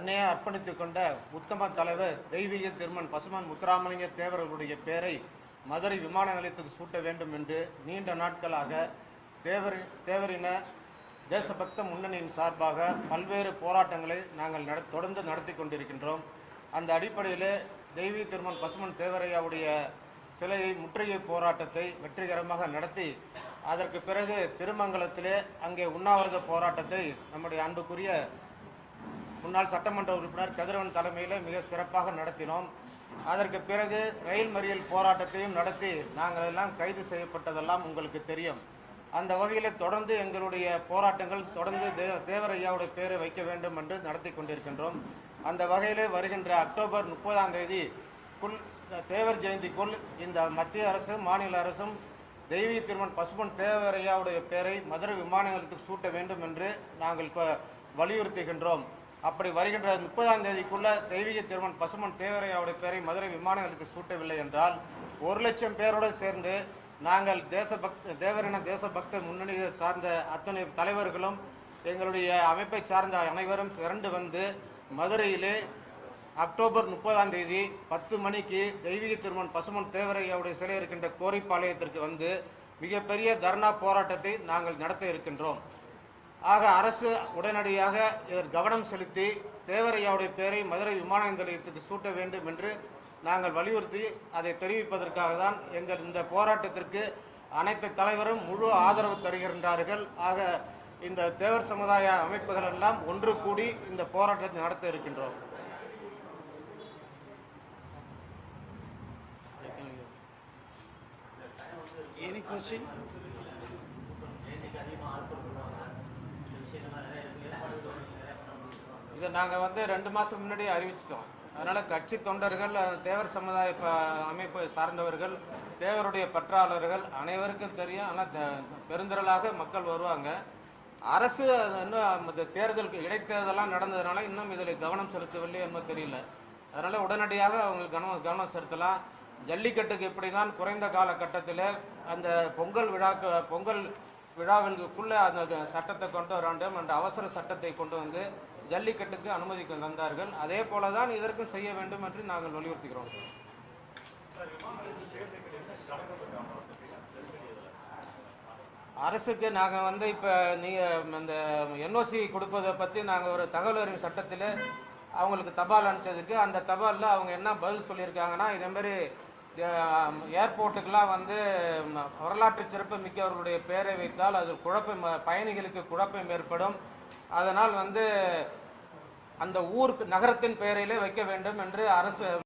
தன்னையே அர்ப்பணித்துக் கொண்ட உத்தம தலைவர் தெய்வீக திருமன் பசுமன் முத்துராமலிங்க தேவர்களுடைய பெயரை மதுரை விமான நிலையத்துக்கு சூட்ட வேண்டும் என்று நீண்ட நாட்களாக தேவர் தேவரின தேசபக்த முன்னணியின் சார்பாக பல்வேறு போராட்டங்களை நாங்கள் நட தொடர்ந்து நடத்தி கொண்டிருக்கின்றோம். அந்த அடிப்படையிலே தெய்வீக திருமன் பசுமன் தேவரையாவுடைய சிலையை முற்றுகை போராட்டத்தை வெற்றிகரமாக நடத்தி அதற்கு பிறகு திருமங்கலத்திலே அங்கே உண்ணாவிரத போராட்டத்தை நம்முடைய அன்புக்குரிய முன்னாள் சட்டமன்ற உறுப்பினர் கதிரவன் தலைமையில் மிக சிறப்பாக நடத்தினோம். அதற்கு பிறகு ரயில் மறியல் போராட்டத்தையும் நடத்தி நாங்கள் எல்லாம் கைது செய்யப்பட்டதெல்லாம் உங்களுக்கு தெரியும். அந்த வகையில் தொடர்ந்து எங்களுடைய போராட்டங்கள் தொடர்ந்து தே- தேவரையாவுடைய பேரை வைக்க வேண்டும் என்று நடத்தி கொண்டிருக்கின்றோம். அந்த வகையிலே வருகின்ற அக்டோபர் முப்பதாம் தேதி குள் தேவர் ஜெயந்திக்குள் இந்த மத்திய அரசு மாநில அரசும் தெய்வீ திருமன் பசுமன் தேவரையாவுடைய பெயரை மதுரை விமான நிலையத்துக்கு சூட்ட வேண்டும் என்று நாங்கள் இப்போ வலியுறுத்துகின்றோம். அப்படி வருகின்ற முப்பதாம் தேதிக்குள்ள தெய்வீக திருமன் பசுமன் தேவரையாவுடைய பேரை மதுரை விமான நிலையத்தில் சூட்டவில்லை என்றால் ஒரு லட்சம் பேரோடு சேர்ந்து நாங்கள் தேசபக்த தேவரின தேசபக்த முன்னணியை சார்ந்த அத்தனை தலைவர்களும் எங்களுடைய அமைப்பை சார்ந்த அனைவரும் திரண்டு வந்து மதுரையிலே அக்டோபர் முப்பதாம் தேதி பத்து மணிக்கு தெய்வீக திருமன் பசுமன் தேவரையாவுடைய சிலை இருக்கின்ற கோரிப்பாளையத்திற்கு வந்து மிகப்பெரிய தர்ணா போராட்டத்தை நாங்கள் நடத்த இருக்கின்றோம். ஆக அரசு உடனடியாக இதற்கு கவனம் செலுத்தி தேவரையாவுடைய பெயரை மதுரை விமான நிலையத்துக்கு சூட்ட வேண்டும் என்று நாங்கள் வலியுறுத்தி அதை தெரிவிப்பதற்காக தான் எங்கள் இந்த போராட்டத்திற்கு அனைத்து தலைவரும் முழு ஆதரவு தருகின்றார்கள் ஆக இந்த தேவர் சமுதாய அமைப்புகள் எல்லாம் ஒன்று கூடி இந்த போராட்டத்தை நடத்த இருக்கின்றோம் Any question? இதை நாங்கள் வந்து ரெண்டு மாதம் முன்னாடியே அறிவிச்சிட்டோம். அதனால் கட்சி தொண்டர்கள் தேவர் சமுதாய அமைப்பை சார்ந்தவர்கள் தேவருடைய பற்றாளர்கள் அனைவருக்கும் தெரியும். ஆனால் பெருந்திரளாக மக்கள் வருவாங்க. அரசு அது இன்னும் இந்த தேர்தலுக்கு இடைத்தேர்தலாம் நடந்ததுனால இன்னும் இதில் கவனம் செலுத்தவில்லை என்பது தெரியல. அதனால் உடனடியாக அவங்களுக்கு கவனம் கவனம் செலுத்தலாம். ஜல்லிக்கட்டுக்கு இப்படி தான் குறைந்த காலகட்டத்தில் அந்த பொங்கல் விழாக்கு பொங்கல் விழாவிற்குள்ளே அந்த சட்டத்தை கொண்டு வர வேண்டும் என்ற அவசர சட்டத்தை கொண்டு வந்து ஜல்லிக்கட்டுக்கு அனுமதி தந்தார்கள் அதே போல தான் இதற்கும் செய்ய வேண்டும் என்று நாங்கள் வலியுறுத்துகிறோம். அரசுக்கு நாங்கள் வந்து இப்போ நீங்கள் அந்த என்ஓசி கொடுப்பதை பற்றி நாங்கள் ஒரு தகவல் அறிவு சட்டத்தில் அவங்களுக்கு தபால் அனுப்பிச்சதுக்கு அந்த தபாலில் அவங்க என்ன பதில் சொல்லியிருக்காங்கன்னா இதேமாரி ஏர்போர்ட்டுக்கெலாம் வந்து வரலாற்று சிறப்பு மிக்கவர்களுடைய பெயரை வைத்தால் அது குழப்பம் பயணிகளுக்கு குழப்பம் ஏற்படும். அதனால் வந்து அந்த ஊருக்கு நகரத்தின் பெயரிலே வைக்க வேண்டும் என்று அரசு